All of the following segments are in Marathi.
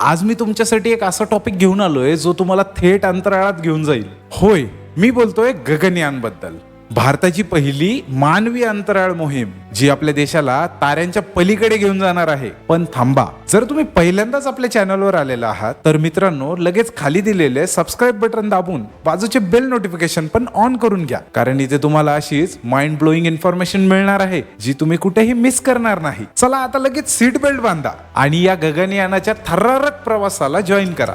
आज मी तुमच्यासाठी एक असा टॉपिक घेऊन आलोय जो तुम्हाला थेट अंतराळात घेऊन जाईल. होय मी बोलतोय गगनयानबद्दल भारताची पहिली मानवी अंतराळ मोहीम जी आपल्या देशाला ताऱ्यांच्या पलीकडे घेऊन जाणार आहे. पण थांबा जर तुम्ही पहिल्यांदाच आपल्या चॅनलवर आलेला आहात तर मित्रांनो लगेच खाली दिलेले सबस्क्राईब बटन दाबून बाजूचे बेल नोटिफिकेशन पण ऑन करून घ्या. कारण इथे तुम्हाला अशीच माइंड ब्लोईंग इन्फॉर्मेशन मिळणार आहे जी तुम्ही कुठेही मिस करणार नाही. चला आता लगेच सीट बेल्ट बांधा आणि या गगनयानाच्या थरारक प्रवासाला जॉईन करा.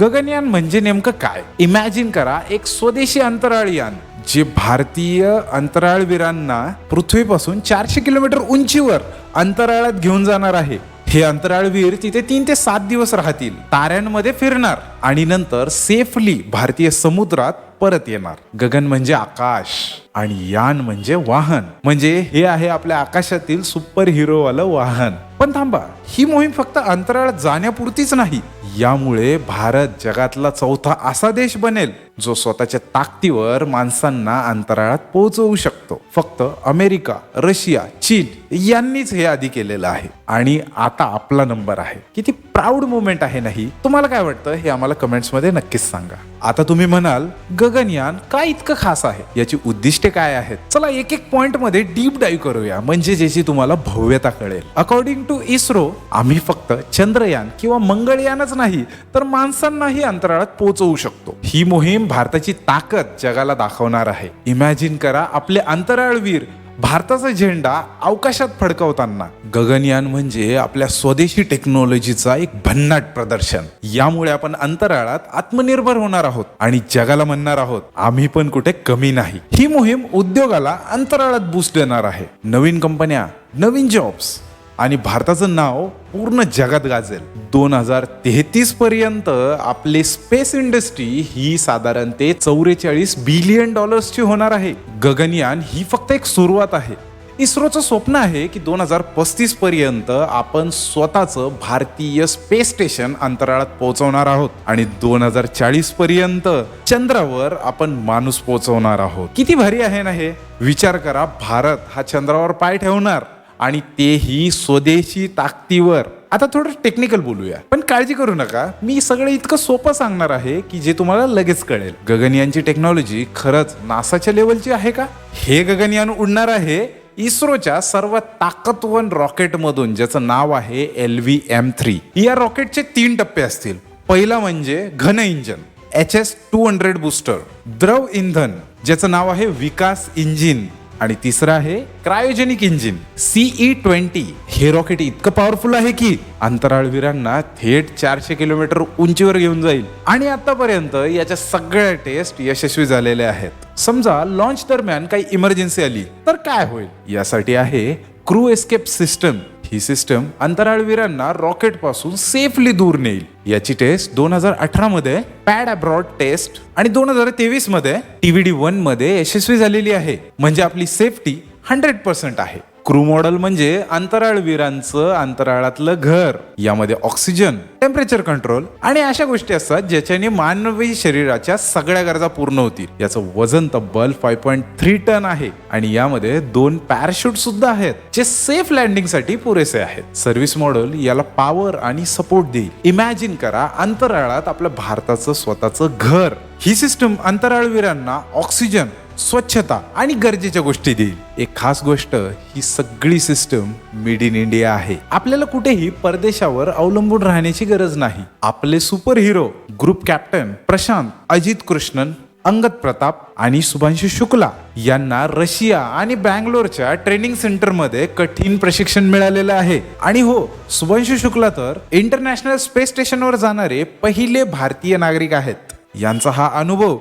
गगनयान म्हणजे नेमकं काय? इमॅजिन करा एक स्वदेशी अंतराळ यान जे भारतीय अंतराळवीरांना पृथ्वीपासून चारशे किलोमीटर उंचीवर अंतराळात घेऊन जाणार आहे. हे अंतराळवीर तिथे तीन ते सात दिवस राहतील. ताऱ्यांमध्ये फिरणार आणि नंतर सेफली भारतीय समुद्रात परत येणार. गगन म्हणजे आकाश आणि यान म्हणजे वाहन. म्हणजे हे आहे आपल्या आकाशातील सुपर हिरो वाहन. पण थांबा ही मोहीम फक्त अंतराळात जाण्यापुरतीच नाही. यामुळे भारत जगातला चौथा असा देश बनेल जो स्वतःच्या ताकदीवर माणसांना अंतराळात पोहोचवू शकतो. फक्त अमेरिका रशिया चीन यांनीच हे आधी केलेलं आहे. आणि आता आपला नंबर आहे. किती प्राऊड मुवमेंट आहे नाही तुम्हाला काय वाटतं? हे आम्हाला कमेंट्समध्ये नक्कीच सांगा. आता तुम्ही म्हणाल गगनयान काय इतकं खास आहे? याची उद्दिष्टे काय आहेत? चला एक एक पॉइंटमध्ये डीप डाईव्ह करूया. म्हणजे ज्याची तुम्हाला भव्यता कळेल. अकॉर्डिंग टू इस्रो आम्ही फक्त चंद्रयान किंवा मंगळयानच नाही तर माणसांनाही अंतराळात पोहोचवू शकतो. ही मोहीम भारताची ताकद जगाला दाखवणार आहे. इमॅजिन करा आपले अंतराळवीर भारताचा झेंडा अवकाशात फडकवताना. गगनयान म्हणजे आपल्या स्वदेशी टेक्नॉलॉजीचा एक भन्नाट प्रदर्शन. यामुळे आपण अंतराळात आत्मनिर्भर होणार आहोत आणि जगाला म्हणणार आहोत आम्ही पण कुठे कमी नाही. ही मोहीम उद्योगाला अंतराळात बूस्ट देणार आहे. नवीन कंपन्या नवीन जॉब्स आणि भारताचं नाव पूर्ण जगात गाजेल. दोन हजार तेहतीस पर्यंत आपले स्पेस इंडस्ट्री ही साधारण ते चौवेचाळीस बिलियन डॉलर्सची होणार आहे. गगनयान ही फक्त एक सुरुवात आहे. इस्रोचं स्वप्न आहे की दोन हजार पस्तीस पर्यंत आपण स्वतःचं भारतीय स्पेस स्टेशन अंतराळात पोहोचवणार आहोत. आणि दोन हजार चाळीस पर्यंत चंद्रावर आपण माणूस पोहोचवणार आहोत. किती भारी आहे ना हे? विचार करा भारत हा चंद्रावर पाय ठेवणार. आणि तेही स्वदेशी ताकदीवर. आता थोडं टेक्निकल बोलूया. पण काळजी करू नका. मी सगळं इतकं सोपं सांगणार आहे की जे तुम्हाला लगेच कळेल. गगनयानची टेक्नॉलॉजी खरंच नासाच्या लेवलची आहे का? हे गगनयान उडणार आहे इस्रोच्या सर्वात ताकदवन रॉकेटमधून ज्याचं नाव आहे एल व्ही एम थ्री या रॉकेटचे तीन टप्पे असतील. पहिला म्हणजे घन engine H S two hundred booster द्रव इंधन ज्याचं नाव आहे विकास इंजिन. आणि तिसरं आहे क्रायोजेनिक इंजिन. सीई ट्वेंटी हे रॉकेट इतकं पॉवरफुल आहे की अंतराळवीरांना थेट चारशे किलोमीटर उंचीवर घेऊन जाईल. आणि आतापर्यंत याच्या सगळ्या टेस्ट यशस्वी झालेल्या आहेत. समजा लॉन्च दरम्यान काही इमर्जन्सी आली तर काय होईल? यासाठी आहे क्रू एस्केप सिस्टम ही सिस्टम अंतराळवीरांना रॉकेटपासून सेफली दूर नेईल. याची टेस्ट दोन हजार अठरा मध्ये पॅड अब्रॉड टेस्ट आणि दोन हजार तेवीसमध्ये टीव्हीडी वनमध्ये यशस्वी झालेली आहे. म्हणजे आपली सेफ्टी हंड्रेड पर्सेंट आहे. क्रू मॉडेल म्हणजे अंतराळवीरांचं अंतराळातलं घर. यामध्ये ऑक्सिजन टेम्परेचर कंट्रोल आणि अशा गोष्टी असतात ज्याच्याने मानवी शरीराच्या सगळ्या गरजा पूर्ण होतील. याचं वजन तब्बल फाय पॉईंट थ्री टन आहे आणि यामध्ये दोन पॅराशूट सुद्धा आहेत जे सेफ लँडिंगसाठी पुरेसे आहेत. सर्व्हिस मॉडेल याला पॉवर आणि सपोर्ट देईल. इमॅजिन करा अंतराळात आपल्या भारताचं स्वतःचं घर. ही सिस्टम अंतराळवीरांना ऑक्सिजन स्वच्छता आणि गरजेच्या गोष्टी देईल. एक खास गोष्ट ही सगळी सिस्टम मेड इन इंडिया आहे. आपल्याला कुठेही परदेशावर अवलंबून राहण्याची गरज नाही. आपले super hero group captain Prashant Ajit Krishnan Angad Pratap आणि शुभांशु शुक्ला यांना रशिया आणि बँगलोरच्या ट्रेनिंग सेंटरमध्ये कठीण प्रशिक्षण मिळालेलं आहे. आणि हो शुभांशु शुक्ला तर इंटरनॅशनल स्पेस स्टेशनवर जाणारे पहिले भारतीय नागरिक आहेत. यांचा हा अनुभव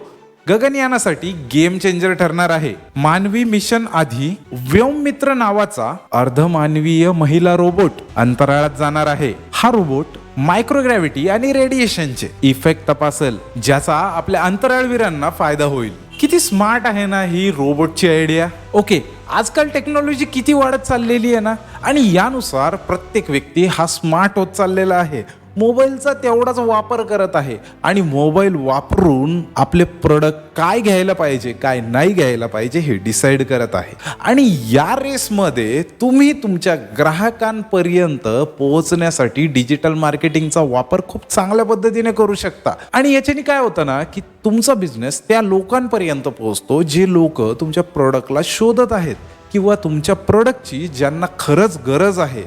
गगनयानासाठी गेम चेंजर ठरणार आहे. मानवी मिशन आधी व्योम मित्र नावाचा अर्धमानवीय महिला रोबोट अंतराळात जाणार आहे. हा रोबोट मायक्रोग्रॅव्हिटी आणि रेडिएशनचे इफेक्ट तपासेल ज्याचा आपल्या अंतराळवीरांना फायदा होईल. किती स्मार्ट आहे ना ही रोबोटची आयडिया? ओके आजकाल टेक्नॉलॉजी किती वाढत चाललेली आहे ना? आणि यानुसार प्रत्येक व्यक्ती हा स्मार्ट होत चाललेला आहे. मोबाईलचा तेवढाच वापर करत आहे. आणि मोबाईल वापरून आपले प्रोडक्ट काय घ्यायला पाहिजे काय नाही घ्यायला पाहिजे हे डिसाईड करत आहे. आणि या रेसमध्ये तुम्ही तुमच्या ग्राहकांपर्यंत पोहोचण्यासाठी डिजिटल मार्केटिंगचा वापर खूप चांगल्या पद्धतीने करू शकता. आणि याच्याने काय होतं ना की तुमचा बिझनेस त्या लोकांपर्यंत पोहोचतो जे लोक तुमच्या प्रोडक्टला शोधत आहेत किंवा तुमच्या प्रोडक्टची ज्यांना खरंच गरज आहे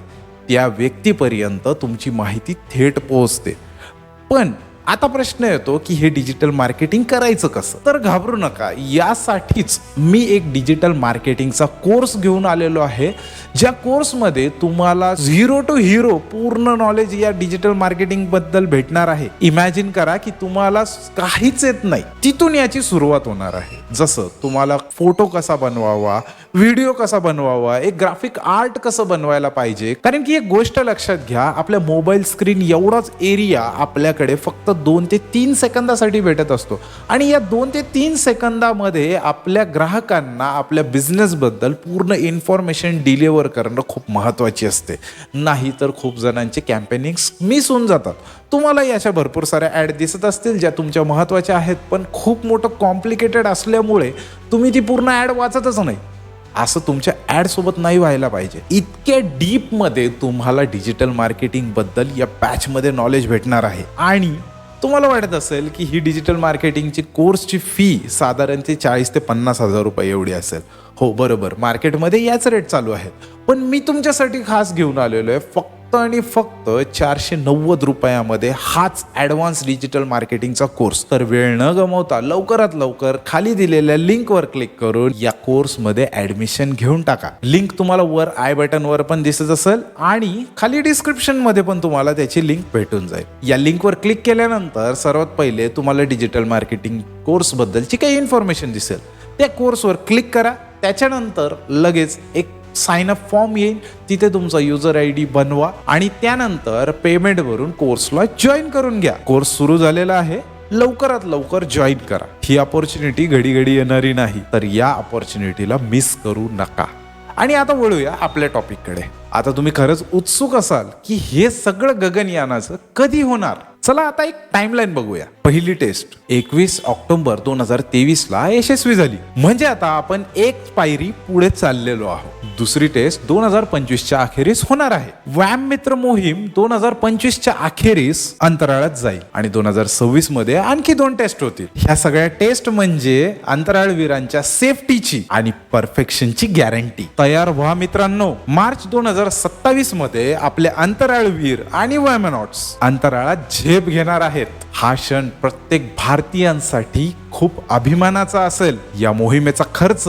त्या व्यक्तीपर्यंत तुमची माहिती थेट पोहोचते. पण आता प्रश्न येतो की हे डिजिटल मार्केटिंग करायचं कसं? तर घाबरू नका. यासाठीच मी एक डिजिटल मार्केटिंगचा कोर्स घेऊन आलेलो आहे ज्या कोर्समध्ये तुम्हाला झिरो टू हिरो पूर्ण नॉलेज या डिजिटल मार्केटिंगबद्दल भेटणार आहे. इमॅजिन करा की तुम्हाला काहीच येत नाही. तिथून याची सुरुवात होणार आहे. जसं तुम्हाला फोटो कसा बनवावा व्हिडिओ कसा बनवावा एक ग्राफिक आर्ट कसं बनवायला पाहिजे? कारण की एक गोष्ट लक्षात घ्या आपल्या मोबाईल स्क्रीन एवढाच एरिया आपल्याकडे फक्त दोन ते तीन सेकंदासाठी भेटत असतो. आणि या दोन ते तीन सेकंदामध्ये आपल्या ग्राहकांना आपल्या बिझनेसबद्दल पूर्ण इन्फॉर्मेशन डिलिव्हर करणं खूप महत्त्वाची असते. नाही तर खूप जणांचे कॅम्पेनिंग्स मिस होऊन जातात. तुम्हाला याच्या भरपूर साऱ्या ॲड दिसत असतील ज्या तुमच्या महत्त्वाच्या आहेत पण खूप मोठं कॉम्प्लिकेटेड असल्यामुळे तुम्ही ती पूर्ण ॲड वाचतच नाही. असं तुमच्या ॲडसोबत नाही व्हायला पाहिजे. इतक्या डीपमध्ये तुम्हाला डिजिटल मार्केटिंगबद्दल या पॅचमध्ये नॉलेज भेटणार आहे. आणि तुम्हाला वाटत असेल की ही डिजिटल मार्केटिंगची कोर्सची फी साधारण ते चाळीस ते पन्नास हजार रुपये एवढी असेल. हो बरोबर. मार्केटमध्ये याच रेट चालू आहेत. पण मी तुमच्यासाठी खास घेऊन आलेलो आहे. फक्त फक्त आणि फक्त चारशे नव्वद रुपयामध्ये हाच ॲडव्हान्स डिजिटल मार्केटिंगचा कोर्स तर वेळ न गमावता लवकरात लवकर खाली दिलेल्या लिंकवर क्लिक करून या कोर्समध्ये ॲडमिशन घेऊन टाका. लिंक तुम्हाला वर आय बटनवर पण दिसत असेल आणि खाली डिस्क्रिप्शनमध्ये पण तुम्हाला त्याची लिंक भेटून जाईल. या लिंकवर क्लिक केल्यानंतर सर्वात पहिले तुम्हाला डिजिटल मार्केटिंग कोर्सबद्दलची काही इन्फॉर्मेशन दिसेल. त्या कोर्सवर क्लिक करा. त्याच्यानंतर लगेच एक साइन अप फॉर्म येईल. तिथे तुमचा युजर आय डी बनवा आणि त्यानंतर पेमेंट भरून कोर्सला जॉईन करून घ्या. कोर्स सुरू झालेला आहे. लवकरात लवकर जॉईन करा. ही अपॉर्च्युनिटी घडी घडी येणारी नाही. तर या अपॉर्च्युनिटीला मिस करू नका. आणि आता वळूया आपल्या टॉपिककडे आता तुम्ही खरंच उत्सुक असाल की हे सगळं गगनयानाचं कधी होणार? चला आता एक टाइमलाईन बघूया. पहिली टेस्ट एकवीस ऑक्टोबर दोन हजार तेवीस ला यशस्वी झाली. म्हणजे आता आपण एक पायरी पुढे चाललेलो आहोत. दुसरी टेस्ट दोन हजार पंचवीसच्या अखेरीस होणार आहे. व्यायाम मित्र मोहीम दोन हजार पंचवीसच्या अखेरीस अंतराळात जाईल. आणि दोन हजार सव्वीसमध्ये आणखी दोन टेस्ट होतील. ह्या सगळ्या टेस्ट म्हणजे अंतराळवीरांच्या सेफ्टीची आणि परफेक्शनची गॅरंटी. तयार व्हा मित्रांनो. मार्च दोन हजार सत्तावीसमध्ये आपले अंतराळवीर आणि वॅमनॉट्स अंतराळात झेप घेणार आहेत. हा क्षण प्रत्येक भारतीयांसाठी खूप अभिमानाचा असेल. या मोहिमेचा खर्च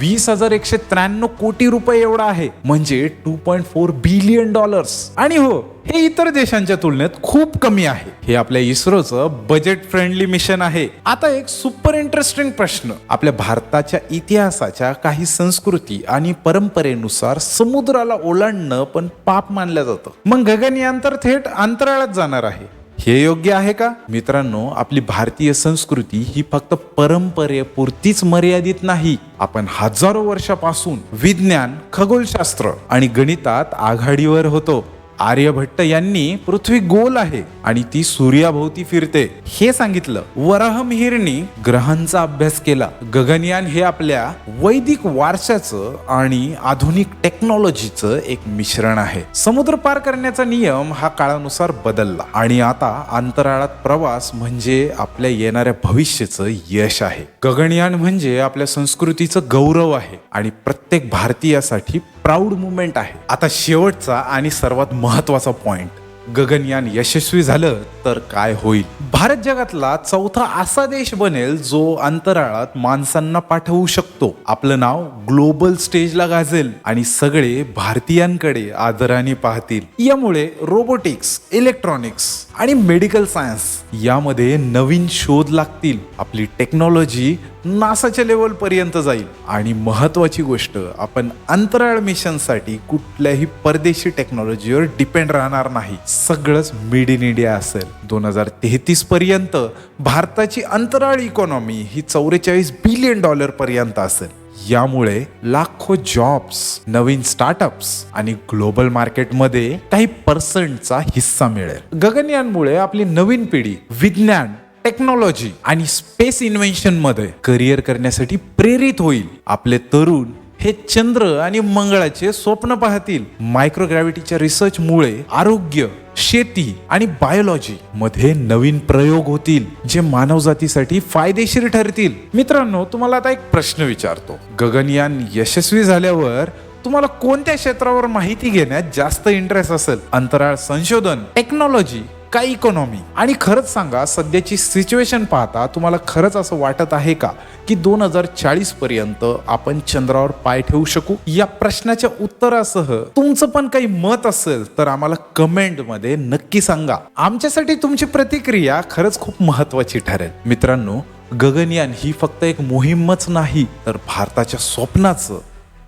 वीस हजार एकशे त्र्याण्णव कोटी रुपये एवढा आहे. म्हणजे two point four billion dollars आणि हो हे इतर देशांच्या तुलनेत खूप कमी आहे. हे आपल्या इस्रोचं बजेट फ्रेंडली मिशन आहे. आता एक सुपर इंटरेस्टिंग प्रश्न. आपल्या भारताच्या इतिहासाच्या काही संस्कृती आणि परंपरेनुसार समुद्राला ओलांडणं पण पाप मानलं जातं. मग गगनयान तर थेट अंतराळात जाणार आहे. हे योग्य आहे का? मित्रांनो आपली भारतीय संस्कृती ही फक्त परंपरेपुरतीच मर्यादित नाही. आपण हजारो वर्षापासून विज्ञान खगोलशास्त्र आणि गणितात आघाडीवर होतो. आर्यभट्ट यांनी पृथ्वी गोल आहे आणि ती सूर्याभोवती फिरते. हे सांगितलं. वराहमिहिरनी ग्रहांचा अभ्यास केला. गगनयान हे आपल्या वैदिक वारशाचं आणि आधुनिक टेक्नॉलॉजीचं एक मिश्रण आहे. समुद्र पार करण्याचा नियम हा काळानुसार बदलला आणि आता अंतराळात प्रवास म्हणजे आपल्या येणाऱ्या भविष्याचं यश आहे. गगनयान म्हणजे आपल्या संस्कृतीचं गौरव आहे आणि प्रत्येक भारतीयासाठी प्राऊड मुवमेंट आहे. आता शेवटचा आणि सर्वात महत्त्वाचा पॉइंट. गगनयान यशस्वी झालं तर काय होईल? भारत जगातला चौथा असा देश बनेल जो अंतराळात माणसांना पाठवू शकतो. आपलं नाव ग्लोबल स्टेजला गाजेल आणि सगळे भारतीयांकडे आदराने पाहतील. यामुळे रोबोटिक्स इलेक्ट्रॉनिक्स आणि मेडिकल सायन्स यामध्ये नवीन शोध लागतील. आपली टेक्नॉलॉजी नासाच्या लेवल पर्यंत जाईल. आणि महत्वाची गोष्ट आपण अंतराळ मिशनसाठी कुठल्याही परदेशी टेक्नॉलॉजीवर डिपेंड राहणार नाही. सगळंच मेड इन इंडिया असेल. दोन हजार तेहतीस पर्यंत भारताची अंतराळ इकॉनॉमी ही चौवेचाळीस बिलियन डॉलर पर्यंत असेल. यामुळे लाखो जॉब्स नवीन स्टार्टअप्स आणि ग्लोबल मार्केटमध्ये काही पर्सेंटचा हिस्सा मिळेल. गगनयानमुळे आपली नवीन पिढी विज्ञान टेक्नॉलॉजी आणि स्पेस इन्व्हेन्शनमध्ये करिअर करण्यासाठी प्रेरित होईल. आपले तरुण हे चंद्र आणि मंगळाचे स्वप्न पाहतील. मायक्रोग्रॅव्हिटीच्या रिसर्चमुळे आरोग्य शेती आणि बायोलॉजी मध्ये नवीन प्रयोग होतील जे मानवजातीसाठी फायदेशीर ठरतील. मित्रांनो तुम्हाला आता एक प्रश्न विचारतो. गगनयान यशस्वी झाल्यावर तुम्हाला कोणत्या क्षेत्रावर माहिती घेण्यात जास्त इंटरेस्ट असेल? अंतराळ संशोधन टेक्नॉलॉजी का इकॉनॉमी आणि खरंच सांगा सध्याची सिच्युएशन पाहता तुम्हाला खरंच असं वाटत आहे का की दोन हजार चाळीस पर्यंत आपण चंद्रावर पाय ठेवू शकू? या प्रश्नाच्या उत्तरासह तुमचं पण काही मत असेल तर आम्हाला कमेंटमध्ये नक्की सांगा. आमच्यासाठी तुमची प्रतिक्रिया खरंच खूप महत्वाची ठरेल. मित्रांनो गगनयान ही फक्त एक मोहीमच नाही तर भारताच्या स्वप्नाचं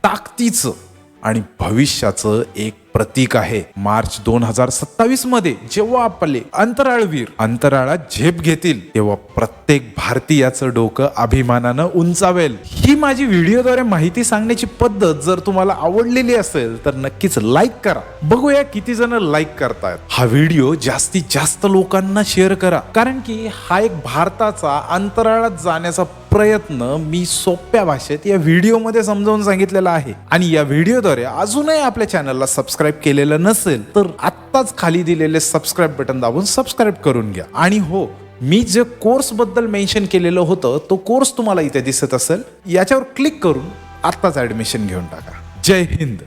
ताकदीचं आणि भविष्याचं एक प्रतीक आहे. मार्च दोन हजार सत्तावीसमध्ये जेव्हा आपले अंतराळवीर अंतराळात झेप घेतील तेव्हा प्रत्येक भारतीयाचं डोकं अभिमानानं उंचावेल. ही माझी व्हिडिओद्वारे माहिती सांगण्याची पद्धत जर तुम्हाला आवडलेली असेल तर नक्कीच लाईक करा. बघूया किती जण लाईक करतायत. हा व्हिडिओ जास्तीत जास्त लोकांना शेअर करा. कारण की हा एक भारताचा अंतराळात जाण्याचा प्रयत्न मी सोप्या भाषेत या व्हिडिओमध्ये समजावून सांगितलेला आहे. आणि या व्हिडिओद्वारे अजूनही आपल्या चॅनलला सबस्क्राईब केलेलं नसेल तर आत्ताच खाली दिलेले सबस्क्राईब बटन दाबून सबस्क्राईब करून घ्या. आणि हो मी जे कोर्सबद्दल मेन्शन केलेलं होतं तो कोर्स तुम्हाला इथे दिसत असेल. याच्यावर क्लिक करून आत्ताच ऍडमिशन घेऊन टाका. जय हिंद.